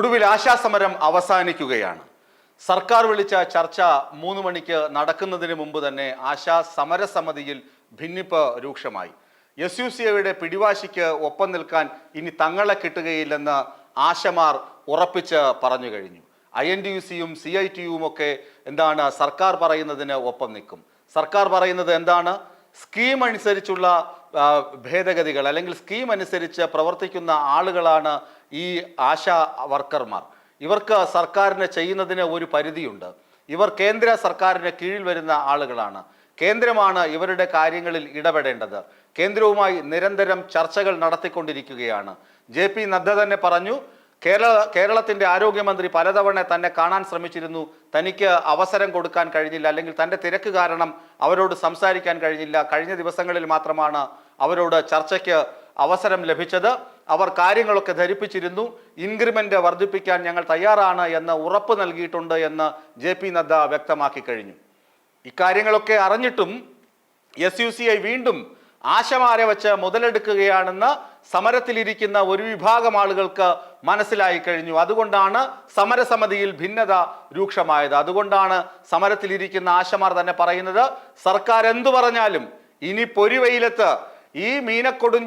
ഒടുവിൽ ആശാസമരം അവസാനിക്കുകയാണ്. സർക്കാർ വിളിച്ച ചർച്ച മൂന്ന് മണിക്ക് നടക്കുന്നതിന് മുമ്പ് തന്നെ ആശാ സമരസമിതിയിൽ ഭിന്നിപ്പ് രൂക്ഷമായി. എസ് യു സി എയുടെ പിടിവാശിക്ക് ഒപ്പം നിൽക്കാൻ ഇനി തങ്ങളെ കിട്ടുകയില്ലെന്ന് ആശമാർ ഉറപ്പിച്ച് പറഞ്ഞു കഴിഞ്ഞു. ഐ എൻ ടി യു സിയും സി ഐ ടി യുവും ഒക്കെ എന്താണ് സർക്കാർ പറയുന്നതിന് ഒപ്പം നിൽക്കും. സർക്കാർ പറയുന്നത് എന്താണ്? സ്കീം അനുസരിച്ചുള്ള ഭേദഗതികൾ അല്ലെങ്കിൽ സ്കീം അനുസരിച്ച് പ്രവർത്തിക്കുന്ന ആളുകളാണ് ഈ ആശാ വർക്കർമാർ. ഇവർക്ക് സർക്കാരിന് ചെയ്യുന്നതിന് ഒരു പരിധിയുണ്ട്. ഇവർ കേന്ദ്ര സർക്കാരിന് കീഴിൽ വരുന്ന ആളുകളാണ്. കേന്ദ്രമാണ് ഇവരുടെ കാര്യങ്ങളിൽ ഇടപെടേണ്ടത്. കേന്ദ്രവുമായി നിരന്തരം ചർച്ചകൾ നടത്തിക്കൊണ്ടിരിക്കുകയാണ്. ജെ പി നദ്ദ തന്നെ പറഞ്ഞു കേരള കേരളത്തിന്റെ ആരോഗ്യമന്ത്രി പലതവണ തന്നെ കാണാൻ ശ്രമിച്ചിരുന്നു. തനിക്ക് അവസരം കൊടുക്കാൻ കഴിഞ്ഞില്ല. അല്ലെങ്കിൽ തന്റെ തിരക്ക് കാരണം അവരോട് സംസാരിക്കാൻ കഴിഞ്ഞില്ല. കഴിഞ്ഞ ദിവസങ്ങളിൽ മാത്രമാണ് അവരോട് ചർച്ചയ്ക്ക് അവസരം ലഭിച്ചത്. അവർ കാര്യങ്ങളൊക്കെ ധരിപ്പിച്ചിരുന്നു. ഇൻക്രിമെന്റ് വർദ്ധിപ്പിക്കാൻ ഞങ്ങൾ തയ്യാറാണ് എന്ന് ഉറപ്പ് നൽകിയിട്ടുണ്ട് എന്ന് ജെ പി നദ്ദ വ്യക്തമാക്കി കഴിഞ്ഞു. ഇക്കാര്യങ്ങളൊക്കെ അറിഞ്ഞിട്ടും എസ് യു സി ഐ വീണ്ടും ആശമാരെ വെച്ച് മുതലെടുക്കുകയാണെന്ന് സമരത്തിലിരിക്കുന്ന ഒരു വിഭാഗം ആളുകൾക്ക് മനസ്സിലായി കഴിഞ്ഞു. അതുകൊണ്ടാണ് സമരസമിതിയിൽ ഭിന്നത രൂക്ഷമായത്. അതുകൊണ്ടാണ് സമരത്തിലിരിക്കുന്ന ആശമാർ തന്നെ പറയുന്നത് സർക്കാർ എന്തു പറഞ്ഞാലും ഇനി പൊരിവെയിലത്ത് ഈ മീനക്കൊടും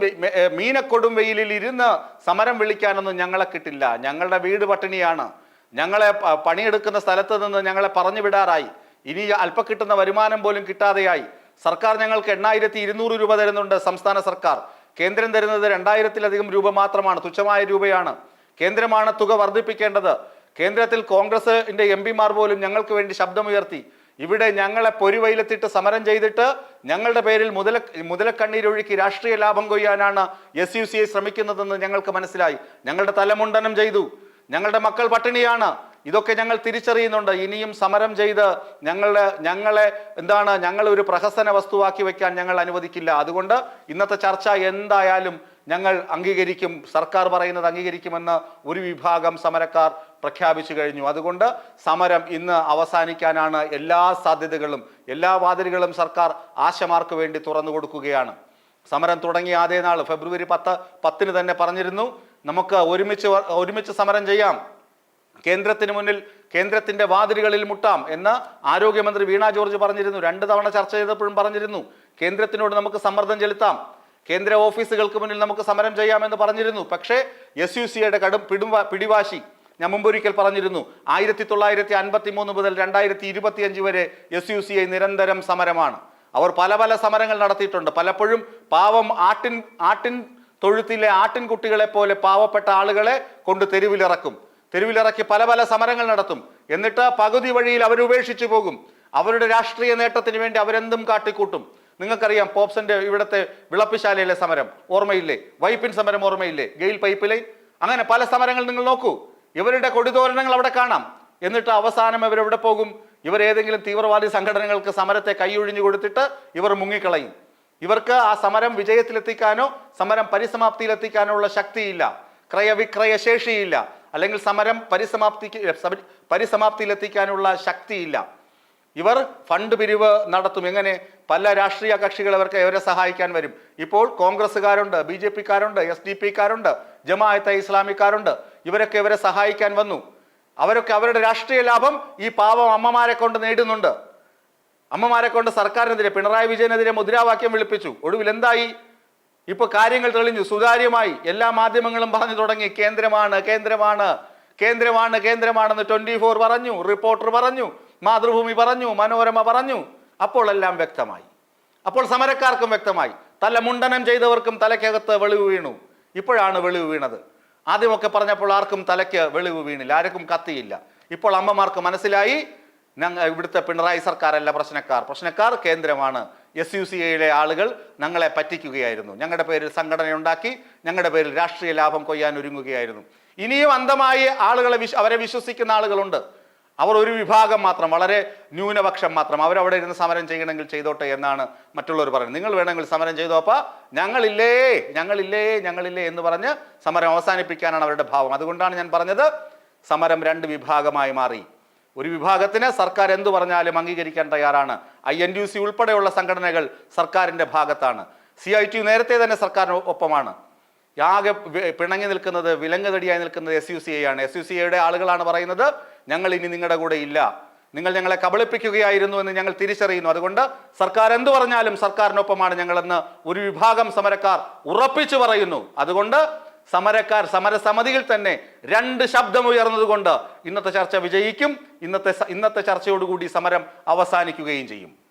മീനക്കൊടും വെയിലിൽ ഇരുന്ന് സമരം വിളിക്കാനൊന്നും ഞങ്ങളെ കിട്ടില്ല. ഞങ്ങളുടെ വീട് പട്ടിണിയാണ്. ഞങ്ങളെ പണിയെടുക്കുന്ന സ്ഥലത്ത് നിന്ന് ഞങ്ങളെ പറഞ്ഞു വിടാറായി. ഇനി അല്പം കിട്ടുന്ന വരുമാനം പോലും കിട്ടാതെയായി. സർക്കാർ ഞങ്ങൾക്ക് എണ്ണായിരത്തി ഇരുന്നൂറ് രൂപ തരുന്നുണ്ട് സംസ്ഥാന സർക്കാർ. കേന്ദ്രം തരുന്നത് രണ്ടായിരത്തിലധികം രൂപ മാത്രമാണ് തുച്ഛമായ രൂപയാണ്. കേന്ദ്രമാണ് തുക വർദ്ധിപ്പിക്കേണ്ടത്. കേന്ദ്രത്തിൽ കോൺഗ്രസിന്റെ എം പിമാർ പോലും ഞങ്ങൾക്ക് വേണ്ടി ശബ്ദമുയർത്തി. ഇവിടെ ഞങ്ങളെ പൊരുവയിലെത്തിട്ട് സമരം ചെയ്തിട്ട് ഞങ്ങളുടെ പേരിൽ മുതല മുതലക്കണ്ണീരൊഴുക്കി രാഷ്ട്രീയ ലാഭം കൊയ്യാനാണ് എസ് യു സി ഐ ശ്രമിക്കുന്നതെന്ന് ഞങ്ങൾക്ക് മനസ്സിലായി. ഞങ്ങളുടെ തലമുണ്ടനം ചെയ്തു. ഞങ്ങളുടെ മക്കൾ പട്ടിണിയാണ്. ഇതൊക്കെ ഞങ്ങൾ തിരിച്ചറിയുന്നുണ്ട്. ഇനിയും സമരം ചെയ്ത് ഞങ്ങളുടെ ഞങ്ങളെ എന്താണ് ഞങ്ങൾ ഒരു പ്രഹസന വസ്തുവാക്കി വെക്കാൻ ഞങ്ങൾ അനുവദിക്കില്ല. അതുകൊണ്ട് ഇന്നത്തെ ചർച്ച എന്തായാലും ഞങ്ങൾ അംഗീകരിക്കും സർക്കാർ പറയുന്നത് അംഗീകരിക്കുമെന്ന് ഒരു വിഭാഗം സമരക്കാർ പ്രഖ്യാപിച്ചു കഴിഞ്ഞു. അതുകൊണ്ട് സമരം ഇന്ന് അവസാനിക്കാനാണ് എല്ലാ സാധ്യതകളും എല്ലാ വാതിലുകളും സർക്കാർ ആശമാർക്ക് വേണ്ടി തുറന്നു കൊടുക്കുകയാണ്. സമരം തുടങ്ങിയ ആദ്യ നാൾ ഫെബ്രുവരി പത്ത് പത്തിന് തന്നെ പറഞ്ഞിരുന്നു നമുക്ക് ഒരുമിച്ച് ഒരുമിച്ച് സമരം ചെയ്യാം. കേന്ദ്രത്തിന് മുന്നിൽ കേന്ദ്രത്തിന്റെ വാതിലുകളിൽ മുട്ടാം എന്ന് ആരോഗ്യമന്ത്രി വീണ ജോർജ് പറഞ്ഞിരുന്നു. രണ്ട് തവണ ചർച്ച ചെയ്തപ്പോഴും പറഞ്ഞിരുന്നു കേന്ദ്രത്തിനോട് നമുക്ക് സമ്മർദ്ദം ചെലുത്താം. കേന്ദ്ര ഓഫീസുകൾക്ക് മുന്നിൽ നമുക്ക് സമരം ചെയ്യാമെന്ന് പറഞ്ഞിരുന്നു. പക്ഷേ എസ് യു സിയുടെ കടും പിടുവാ പിടിവാശി ഞാൻ മുമ്പൊരിക്കൽ പറഞ്ഞിരുന്നു. ആയിരത്തി തൊള്ളായിരത്തി അൻപത്തി മൂന്ന് മുതൽ രണ്ടായിരത്തി ഇരുപത്തി അഞ്ച് വരെ എസ് യു സി ഐ നിരന്തരം സമരമാണ്. അവർ പല പല സമരങ്ങൾ നടത്തിയിട്ടുണ്ട്. പലപ്പോഴും പാവം ആട്ടിൻ ആട്ടിൻ തൊഴുത്തിലെ ആട്ടിൻകുട്ടികളെ പോലെ പാവപ്പെട്ട ആളുകളെ കൊണ്ട് തെരുവിലിറക്കും. തെരുവിലിറക്കി പല പല സമരങ്ങൾ നടത്തും. എന്നിട്ട് പകുതി വഴിയിൽ അവരുപേക്ഷിച്ചു പോകും. അവരുടെ രാഷ്ട്രീയ നേട്ടത്തിന് വേണ്ടി അവരെന്തും കാട്ടിക്കൂട്ടും. നിങ്ങൾക്കറിയാം പോപ്സന്റെ ഇവിടുത്തെ വിളപ്പിശാലയിലെ സമരം ഓർമ്മയില്ലേ? വൈപ്പിൻ സമരം ഓർമ്മയില്ലേ? ഗെയിൽ പൈപ്പ് ലൈൻ അങ്ങനെ പല സമരങ്ങൾ നിങ്ങൾ നോക്കൂ. ഇവരുടെ കൊടിതോരണങ്ങൾ അവിടെ കാണാം. എന്നിട്ട് അവസാനം ഇവരെവിടെ പോകും? ഇവർ ഏതെങ്കിലും തീവ്രവാദി സംഘടനകൾക്ക് സമരത്തെ കൈയൊഴിഞ്ഞു കൊടുത്തിട്ട് ഇവർ മുങ്ങിക്കളയും. ഇവർക്ക് ആ സമരം വിജയത്തിലെത്തിക്കാനോ സമരം പരിസമാപ്തിയിലെത്തിക്കാനോ ഉള്ള ശക്തിയില്ല. ക്രയവിക്രയ ശേഷിയില്ല അല്ലെങ്കിൽ സമരം പരിസമാപ്തിക്ക് സമ- പരിസമാപ്തിയിലെത്തിക്കാനുള്ള ശക്തിയില്ല. ഇവർ ഫണ്ട് പിരിവ് നടത്തും. എങ്ങനെ? പല രാഷ്ട്രീയ കക്ഷികൾ അവർക്ക് ഇവരെ സഹായിക്കാൻ വരും. ഇപ്പോൾ കോൺഗ്രസ്സുകാരുണ്ട് ബി ജെ പിക്കാരുണ്ട് എസ് ഡി പിക്കാരുണ്ട് ജമാഅത്തെ ഇസ്ലാമിക്കാരുണ്ട്. ഇവരൊക്കെ ഇവരെ സഹായിക്കാൻ വന്നു. അവരൊക്കെ അവരുടെ രാഷ്ട്രീയ ലാഭം ഈ പാവം അമ്മമാരെ കൊണ്ട് നേടുന്നുണ്ട്. അമ്മമാരെ കൊണ്ട് സർക്കാരിനെതിരെ പിണറായി വിജയനെതിരെ മുദ്രാവാക്യം വിളിപ്പിച്ചു. ഒടുവിൽ എന്തായി? ഇപ്പോൾ കാര്യങ്ങൾ തെളിഞ്ഞു. സുതാര്യമായി എല്ലാ മാധ്യമങ്ങളും പറഞ്ഞു തുടങ്ങി. കേന്ദ്രമാണ് കേന്ദ്രമാണ് കേന്ദ്രമാണ് കേന്ദ്രമാണെന്ന് ട്വന്റി ഫോർ പറഞ്ഞു റിപ്പോർട്ടർ പറഞ്ഞു. മാതൃഭൂമി പറഞ്ഞു മനോരമ പറഞ്ഞു. അപ്പോൾ എല്ലാം വ്യക്തമായി. അപ്പോൾ സമരക്കാർക്കും വ്യക്തമായി. തല മുണ്ടനം ചെയ്തവർക്കും തലയ്ക്കകത്ത് വെളിവ് വീണു. ഇപ്പോഴാണ് വെളിവ് വീണത്. ആദ്യമൊക്കെ പറഞ്ഞപ്പോൾ ആർക്കും തലയ്ക്ക് വെളിവ് വീണില്ല. ആർക്കും കത്തിയില്ല. ഇപ്പോൾ അമ്മമാർക്ക് മനസ്സിലായി. ഞങ്ങൾ ഇവിടുത്തെ പിണറായി സർക്കാരല്ല പ്രശ്നക്കാർ. പ്രശ്നക്കാർ കേന്ദ്രമാണ്. എസ് യു സി എയിലെ ആളുകൾ ഞങ്ങളെ പറ്റിക്കുകയായിരുന്നു. ഞങ്ങളുടെ പേരിൽ സംഘടന ഉണ്ടാക്കി ഞങ്ങളുടെ പേരിൽ രാഷ്ട്രീയ ലാഭം കൊയ്യാൻ ഒരുങ്ങുകയായിരുന്നു. ഇനിയും അന്ധമായി ആളുകളെ വിശ്വ അവരെ വിശ്വസിക്കുന്ന ആളുകളുണ്ട്. അവർ ഒരു വിഭാഗം മാത്രം വളരെ ന്യൂനപക്ഷം മാത്രം. അവരവിടെ ഇരുന്ന് സമരം ചെയ്യണമെങ്കിൽ ചെയ്തോട്ടെ എന്നാണ് മറ്റുള്ളവർ പറയുന്നത്. നിങ്ങൾ വേണമെങ്കിൽ സമരം ചെയ്തോ ഞങ്ങളില്ലേ ഞങ്ങളില്ലേ ഞങ്ങളില്ലേ എന്ന് പറഞ്ഞ് സമരം അവസാനിപ്പിക്കാനാണ് അവരുടെ ഭാവം. അതുകൊണ്ടാണ് ഞാൻ പറഞ്ഞത് സമരം രണ്ട് വിഭാഗമായി മാറി. ഒരു വിഭാഗത്തിന് സർക്കാർ എന്തു പറഞ്ഞാലും അംഗീകരിക്കാൻ തയ്യാറാണ്. ഐ എൻ യു സി ഉൾപ്പെടെയുള്ള സംഘടനകൾ സർക്കാരിന്റെ ഭാഗത്താണ്. സി ഐ ടി നേരത്തെ തന്നെ സർക്കാരിന് ഒപ്പമാണ്. ആകെ പിണങ്ങി നിൽക്കുന്നത് വിലങ്ങുതടിയായി നിൽക്കുന്നത് എസ് യു സി ആണ്. എസ് യു സി ഐയുടെ ആളുകളാണ് പറയുന്നത് ഞങ്ങൾ ഇനി നിങ്ങളുടെ കൂടെ ഇല്ല. നിങ്ങൾ ഞങ്ങളെ കബളിപ്പിക്കുകയായിരുന്നു എന്ന് ഞങ്ങൾ തിരിച്ചറിയുന്നു. അതുകൊണ്ട് സർക്കാർ എന്തു പറഞ്ഞാലും സർക്കാരിനൊപ്പമാണ് ഞങ്ങളെന്ന് ഒരു വിഭാഗം സമരക്കാർ ഉറപ്പിച്ചു പറയുന്നു. അതുകൊണ്ട് സമരക്കാർ സമരസമിതിയിൽ തന്നെ രണ്ട് ശബ്ദം ഉയർന്നതുകൊണ്ട് ഇന്നത്തെ ചർച്ച വിജയിക്കും. ഇന്നത്തെ ഇന്നത്തെ ചർച്ചയോടുകൂടി സമരം അവസാനിക്കുകയും ചെയ്യും.